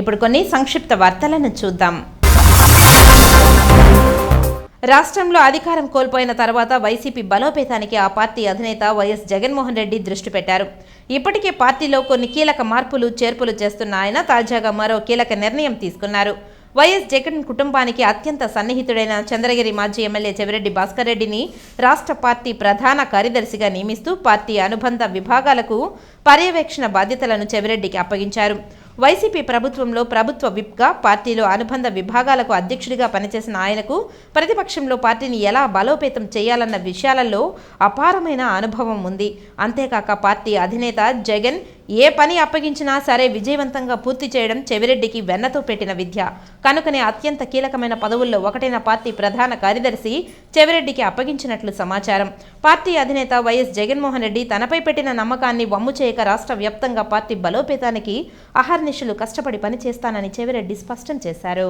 ఇప్పుడు కొన్ని సంక్షిప్త వార్తలను చూద్దాం. రాష్ట్రంలో అధికారం కోల్పోయిన తర్వాత వైసీపీ బలోపేతానికి ఆ పార్టీ అధినేత వైఎస్ జగన్మోహన్ రెడ్డి దృష్టి పెట్టారు. ఇప్పటికే పార్టీలో కొన్ని కీలక మార్పులు చేర్పులు చేస్తున్న ఆయన తాజాగా మరో కీలక నిర్ణయం తీసుకున్నారు. వైఎస్ జగన్ కుటుంబానికి అత్యంత సన్నిహితుడైన చంద్రగిరి మాజీ ఎమ్మెల్యే చెవిరెడ్డి భాస్కర్ రెడ్డిని రాష్ట్ర పార్టీ ప్రధాన కార్యదర్శిగా నియమిస్తూ పార్టీ అనుబంధ విభాగాలకు పర్యవేక్షణ బాధ్యతలను చెవిరెడ్డికి అప్పగించారు. వైసీపీ ప్రభుత్వంలో ప్రభుత్వ విప్గా పార్టీలో అనుబంధ విభాగాలకు అధ్యక్షుడిగా పనిచేసిన ఆయనకు ప్రతిపక్షంలో పార్టీని ఎలా బలోపేతం చేయాలన్న విషయాలలో అపారమైన అనుభవం ఉంది. అంతేకాక పార్టీ అధినేత జగన్ ఏ పని అప్పగించినా సరే విజయవంతంగా పూర్తి చేయడం చెవిరెడ్డికి వెన్నతో పెట్టిన విద్య. కనుకనే అత్యంత కీలకమైన పదవుల్లో ఒకటైన పార్టీ ప్రధాన కార్యదర్శి చెవిరెడ్డికి అప్పగించినట్లు సమాచారం. పార్టీ అధినేత వైఎస్ జగన్మోహన్ రెడ్డి తనపై పెట్టిన నమ్మకాన్ని వమ్ము చేయక రాష్ట్ర వ్యాప్తంగా పార్టీ బలోపేతానికి అహర్నిశలు కష్టపడి పనిచేస్తానని చెవిరెడ్డి స్పష్టం చేశారు.